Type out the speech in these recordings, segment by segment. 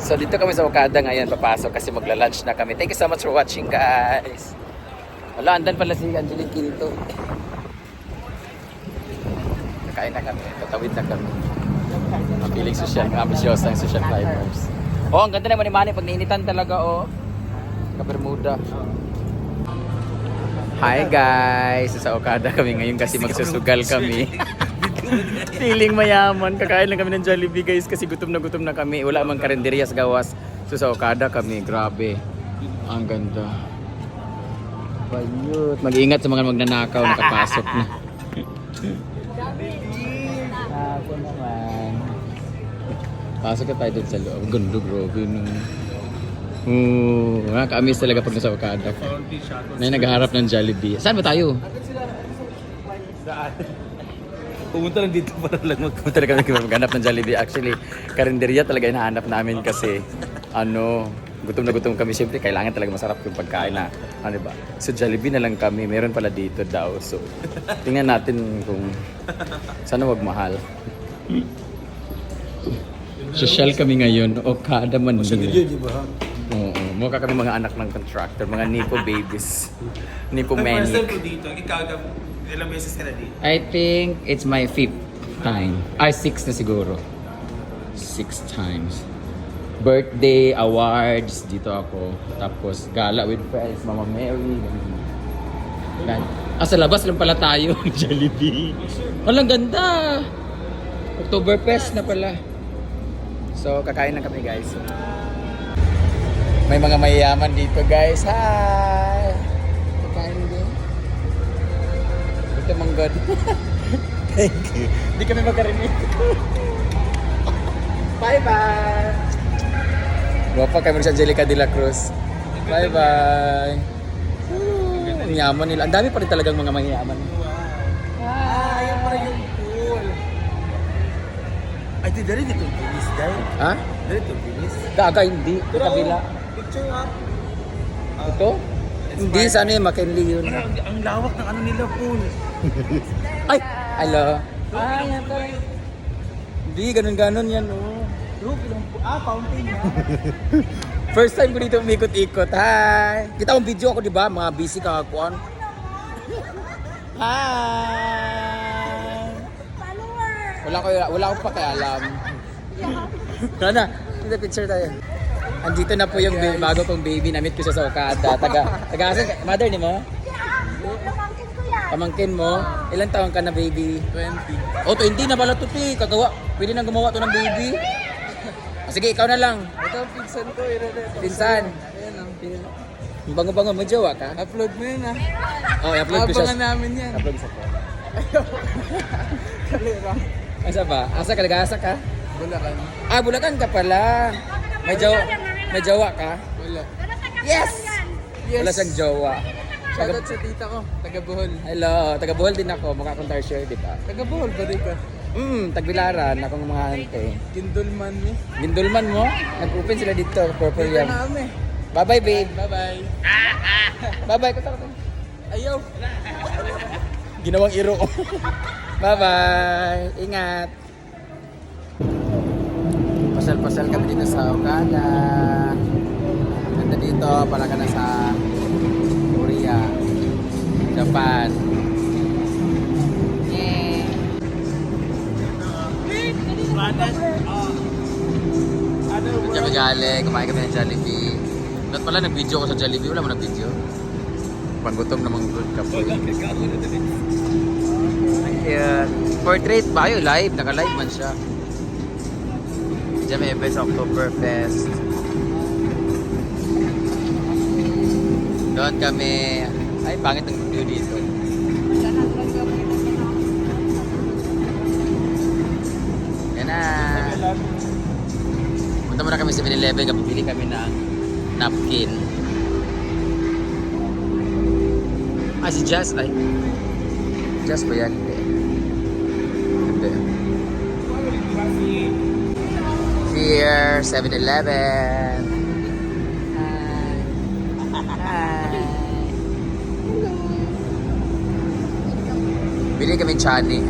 So dito kami sa Okada ngayon papasok kasi magla-lunch na kami. Thank you so much for watching guys. Wala, andan pala si Angelique Quinto. Kakain na kami, tatawid na kami. Ang feeling social, ang ambisyosa ang social fibers. Oh, ang ganda naman ni Manny pag nainitan talaga oh. Ka-Bermuda. Hi guys! Sa Okada kami ngayon kasi magsusugal kami. Feeling mayaman. Kakain lang kami ng Jollibee guys kasi gutom na gutom na kami. Wala mang karinderya sa gawas. So sa Okada kami. Grabe. Ang ganda. Bayot. Mag-ingat sa mga magnanakaw. Nakapasok na. Ako naman. Pasok ka tayo dun sa loob. Ganda, grabe no. Oo, nakaka-amaze talaga pag nasa Okada ka. May naghaharap ng Jollibee. Saan ba tayo? Pumunta lang dito para lang mag... Na kami maghanap ng Jollibee. Actually, karinderya talaga hinahanap namin kasi ano, gutom na gutom kami. Siyempre, kailangan talaga masarap yung pagkain na, ano ba? So, Jollibee na lang kami. Meron pala dito daw. So, tingnan natin kung sana wag mahal. Social kami ngayon. Okada man di ba? Oo, mukha kami mga anak ng contractor, mga Nipo babies. Nipo Ang first time manic. ko dito, ikaw ka, ilang beses ka na dito? I think it's my fifth time. Ay, six na siguro. Six times. Birthday, awards, dito ako. Tapos gala with friends, Mama Mary. Gan- Ah, sa labas lang pala tayo. Jollibee. Walang ganda. Oktoberfest na pala. So, kakain lang kami guys. May mga mayayaman dito guys. Hi! Manggod. Thank you. Hindi kami magkarinig. Bye-bye! Guwapa kami sa Angelica de la Cruz. Bye-bye! Ang yaman nila. Ang dami pa rin talagang mga mayayaman. Ah, yan para yung pool. Ay, di dari dito bilis, dahil. Ha? Dari dito bilis. Gaga hindi. Sa kabila. Picture nga. Ito? Hindi, sa ano yung McKinley yun. Ang, ang lawak ng ano nila pool. Ay! Hello? Ah, yan pala. Hindi, ganun-ganun yan, oh. Look, ilang pool. Ah, fountain yan. First time ko dito umikot-ikot. Hi! Kita mong video ako, di ba? Mga busy ka kuan. Hi! Wala ko wala akong pakialam. Nana, kita picture tayo. Andito na po yung ba- bago kong baby. Namit ko siya sa Okada. Taga, taga asan? ka- Mother ni mo? Pamangkin mo? Ilang taon ka na baby? 20. Oh, 20 na pala to, Pi. Kagawa. Pwede nang gumawa to ng baby. Ah, sige, ikaw na lang. Ito ang pinsan ko, irere. Pinsan. Ayan ang pin. Ang bango-bango mo, jowa ka? Upload mo yun ah. Oh, i-upload ko siya. Abangan namin yan. Upload sa ko. Kalira. Asa ba? Asa ka? Nag-asa ka? Bulacan. Ah, Bulacan ka pala. May jowa, may jowa ka? Wala. Yes! Yes. Wala siyang jowa. Shoutout sa tita ko, taga Bohol. Hello, taga Bohol din ako. Mukha akong share, di ba? Taga Bohol ba rin ka? Hmm, tagbilaran. Akong mga ante. Gindulman ni. Gindulman mo? Nag-open sila dito. Purple Dito yan. na kami. Bye-bye, babe. Bye-bye. Bye-bye. Kata ko. Ayaw. Ginawang iro. Bye-bye. Ingat. Pasal-pasal kami dito sa Okada. Ganda dito, para ka na sa Korea, Japan. Yeah. Diyan kami galing, kumain kami ng Jollibee. Dapat pala nag-video ko sa Jollibee, wala mo nag-video. Panggutom namang good ka po. Ayan. Portrait ba kayo? Live? Naka-live man siya. Sa Oktoberfest. Doon kami. Ay, pangit ang view dito. Yan na. Punta muna kami sa 7-Eleven. Kapipili kami ng napkin. Ah, si Jazz. Ay. Jazz ba yan? Here, 7-Eleven. Hi. Hi. Bili kami chani.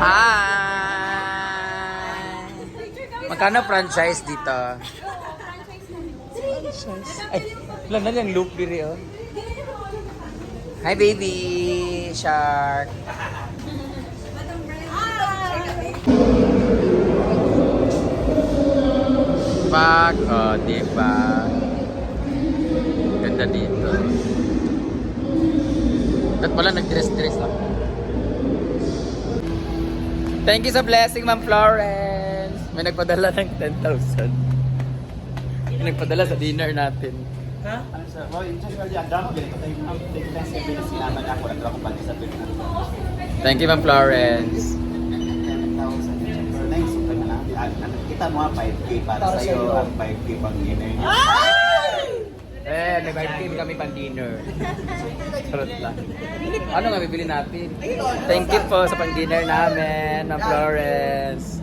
Hi! Magkano franchise dito? Ay, wala na yung loop diri oh. Hi baby, shark. Pag, oh, di ba? Ganda dito. Ba't pala nag-dress-dress ako? Thank you sa blessing, Ma'am Florence. May nagpadala ng 10,000. May nagpadala sa dinner natin. Ha? Ano sa, boy, yung sa ang drama, ganito nagdrama pa sa Pinas. Thank you, Ma'am Florence. 10,000. So, nice, so, na lang. Ah, ano, Kita mo nga, 5K para sa'yo, ang 5K pang dinner niya. Eh, may 5K kami pang dinner. Charot lang. Ano nga bibili natin? Thank you po sa pang dinner namin, Ma'am Florence.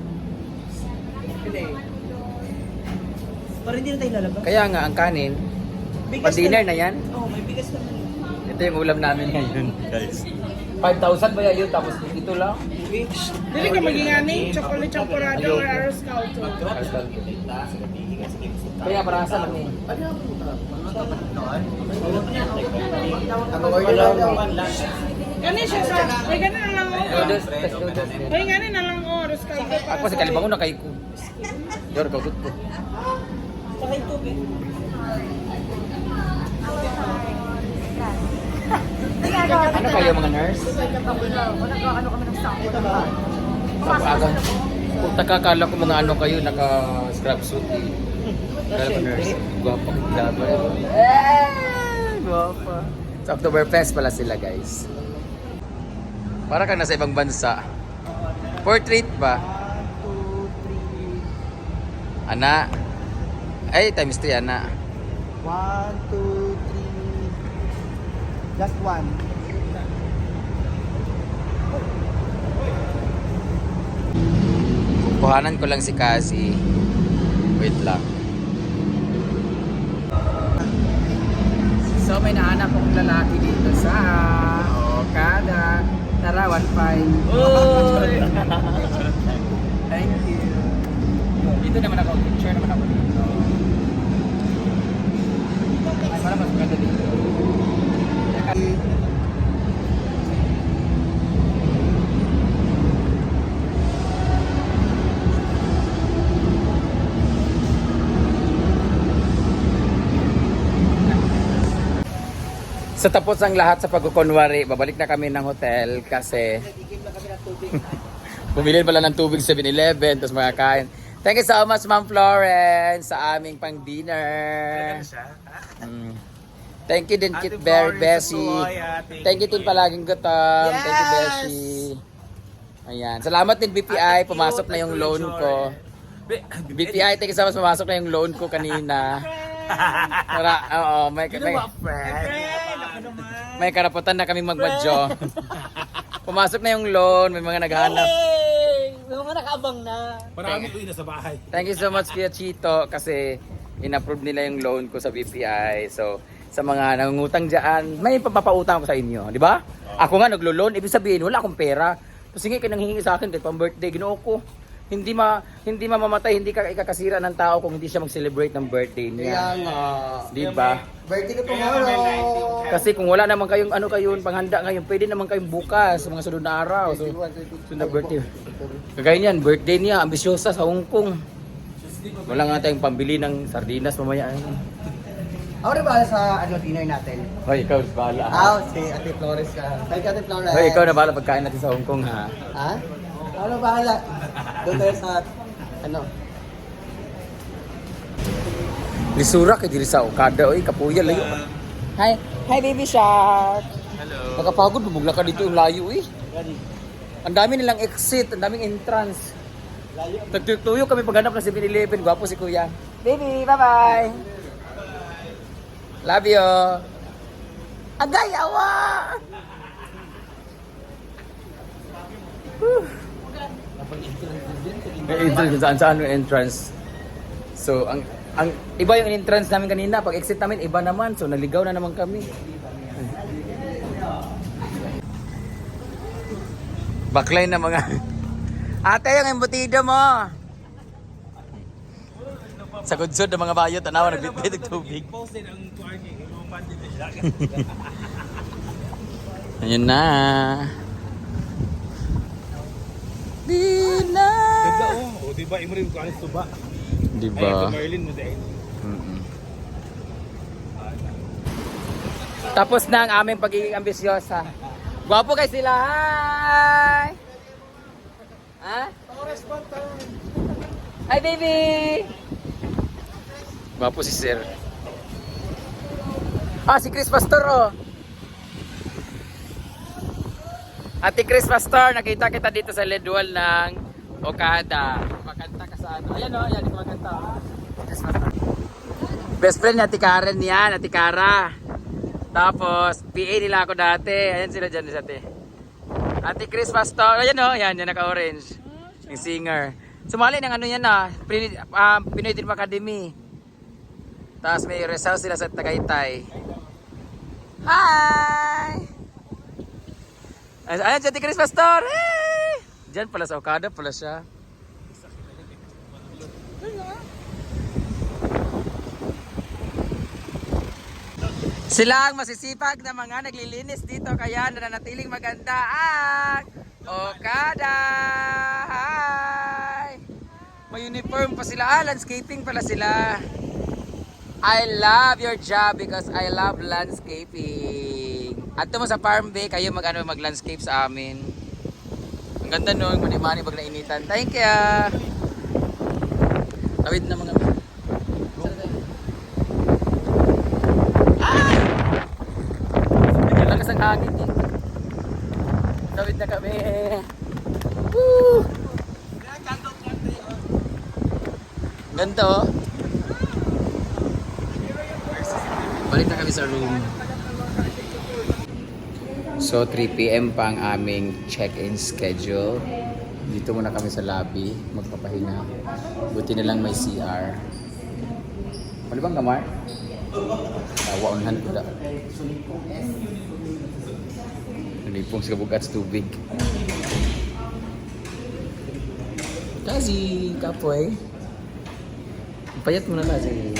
Para hindi na tayo lalabas. Kaya nga, ang kanin, Bigas pang dinner na yan. Oo, oh, may bigas naman. Ito yung ulam namin ngayon, guys. 5,000 ba yun? Tapos ito lang? Dili ka maging ani, chocolate champorado or arroz caldo. Kaya para sa namin. Gani siya sa, may gani na lang o. Noodles, tas noodles din. May gani na lang o, arroz caldo. Ako sa kalibango na kay ko. Yor, kausot ko. Saka yung tubig. Ano kayo mga nurse? Aga. Kung takakala ko mga ano kayo, naka-scrub suit eh. Kala ko nurse. Gwapa. Gaba. Eh! Gwapa. Sa Oktoberfest pala sila guys. Para ka nasa ibang bansa. Portrait ba? Ana. Ay, times 3 ana. One, two, three. Just one. Kuhanan ko lang si Cassie. Wait lang. So may nahanap akong lalaki dito sa Okada. Tara, 1.5. Oy! Thank you. Dito naman ako. Picture naman ako dito. Sa tapos ang lahat sa pagkukunwari, babalik na kami ng hotel kasi bumili pala ng tubig sa 7-Eleven tapos makakain. Thank you so much, Ma'am Florence, sa aming pang-dinner. Mm. Thank you din, Kit Bear, Bessie. Thank you din palaging gutom. Thank you, Bessie. Ayan. Salamat din, BPI. Pumasok na yung loan ko. BPI, thank you so much. Pumasok na yung loan ko kanina. Para, oo, may, may, may karapatan na kaming magmadyo. Pumasok na yung loan, may mga naghahanap. May mga nakaabang na. Marami ko yun sa bahay. Thank you so much Kuya Chito kasi in-approve nila yung loan ko sa BPI. So, sa mga nangungutang dyan, may papapautang ko sa inyo, di ba? Ako nga naglo-loan, ibig sabihin wala akong pera. Tapos hingi ka nang hingi sa akin kahit pang birthday, ginoo ko. Hindi ma hindi mamamatay, hindi ka ikakasira ng tao kung hindi siya mag-celebrate ng birthday niya. nga. Di ba? Birthday ko tomorrow. Kasi kung wala naman kayong ano kayo, panghanda ngayon, pwede naman kayong bukas, sa mga sunod na araw. So, sunod na birthday. Kagaya niyan, birthday niya, ambisyosa sa Hong Kong. Wala nga tayong pambili ng sardinas mamaya. Ako rin ba sa ano, dinner natin? Hoy, ikaw, bahala. ha? Ah, si Ate Flores ka. Thank you, Ate Flores. Hoy, ikaw na bahala pagkain natin sa Hong Kong, ha? Ha? Ako na bahala. Doon tayo sa, ano, Lisura kay diri sa Okada, oy, kapuya layo. Hi, hi baby shark. Hello. Nakapagod bumugla ka dito yung layo, eh. Ang dami nilang exit, ang daming entrance. Nagtutuyo kami paghanap ng 7-Eleven. Gwapo si Kuya. Baby, bye-bye. Love you. Agay, awa! Whew. May entrance kung saan saan yung entrance. So, ang ang iba yung entrance namin kanina. Pag exit namin, iba naman. So, naligaw na naman kami. Backline na mga... Ate, yung embutido mo! Sa kudsod ng mga bayo, tanawa, nagbitbit ng tubig. Ayun na. Ganda oh. O di ba imo rin kuan suba. Di Ay, ba? ito Marilyn mo dahil. Mm-mm. Tapos na ang aming pagiging ambisyosa. Gwapo kay sila. Hi! Ha? Hi, baby! Gwapo si Sir. Ah, si Chris Pastor, oh. Ate Chris Pastor, nakita kita dito sa lead wall ng Okada. Sa ano. Ayan, oh. Ayan, kumakanta. oh. Chris Pastor. Best friend ni Ate Karen yan, Ate Kara. Tapos, PA nila ako dati. Ayan sila dyan sa ate. Ate Chris Pastor. Ayan o, oh, yan, yan naka-orange. Yung singer. Sumali ng ano yan ah, Pinoy, um, Pinoy Dream Academy. Tapos may result sila sa Tagaytay. Hi! Ayan si Ate Chris Pastor. Hey! Diyan pala sa Okada pala siya. Sila ang masisipag na mga naglilinis dito kaya nananatiling maganda ang Okada. Hi! May uniform pa sila. Ah, landscaping pala sila. I love your job because I love landscaping. At mo sa Farm Bay, kayo mag, ano, mag-landscape sa amin. Ang ganda nun, mani-mani pag nainitan. Thank you! Tawid na mga... Ang lakas ng hangin dito. Tawid na kami. Woo! Ganda oh. Balik na kami sa room. So 3pm pa ang aming check-in schedule. Dito muna kami sa lobby, magpapahinga. Buti na lang may CR. Ano bang gamar? Tawa unhan ko da. Nalipong sa kabugats tubig. Kasi, kapoy. Payat mo na lang si...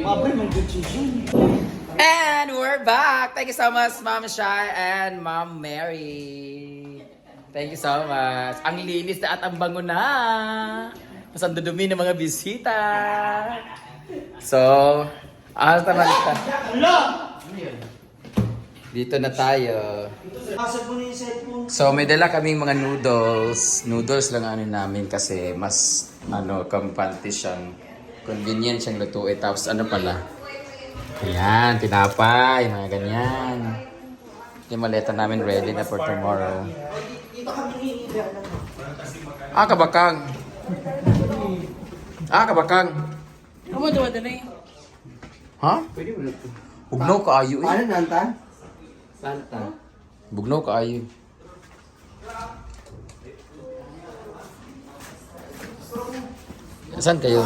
Mabre man good season. And we're back! Thank you so much, Ma'am Shai and Ma'am Mary. Thank you so much. Ang linis na at ang bango na. Mas ang dudumi ng mga bisita. So, ano naman ito? Dito na tayo. So, may dala kaming mga noodles. Noodles lang ano namin kasi mas ano, kampante siyang convenient siyang lutuin. Tapos ano pala? Ayan, tinapay, mga ganyan. Yung maleta namin ready na for tomorrow. Ah, kabakang. Ah, kabakang. Kamu na eh. Ha? Bugnaw ka ayo eh. Ano nanta? Santa. Bugnaw ka ayo. Saan kayo?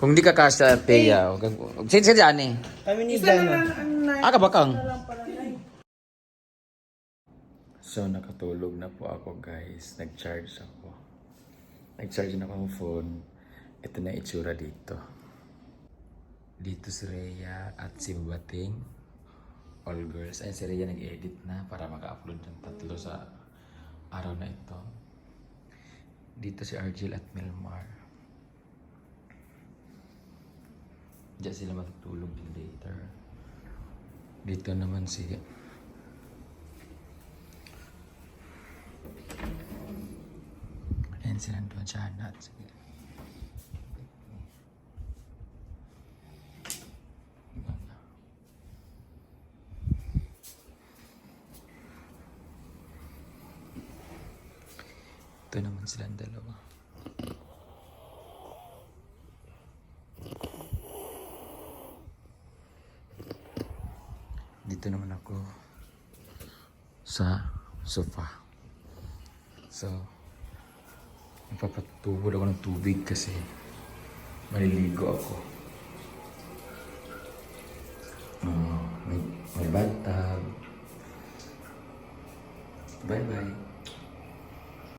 Kung di ka kasya, Teya. Sin dyan eh. Kami ni Isa na Dana. lang ang night. Ah, pala night. So, nakatulog na po ako guys. Nag-charge ako. Nag-charge na ako phone. Ito na itsura dito. Dito si Rhea at si Bating. All girls. Ay, si Rhea nag-edit na para maka-upload ng tatlo sa araw na ito. Dito si Argel at Milmar. Diyan sila matutulog later. Dito naman si Ayan sila doon sa hanat. Sige. Ito naman silang dalawa. Dito naman ako sa sofa. So, Nagpapatubod ako ng tubig kasi maliligo ako.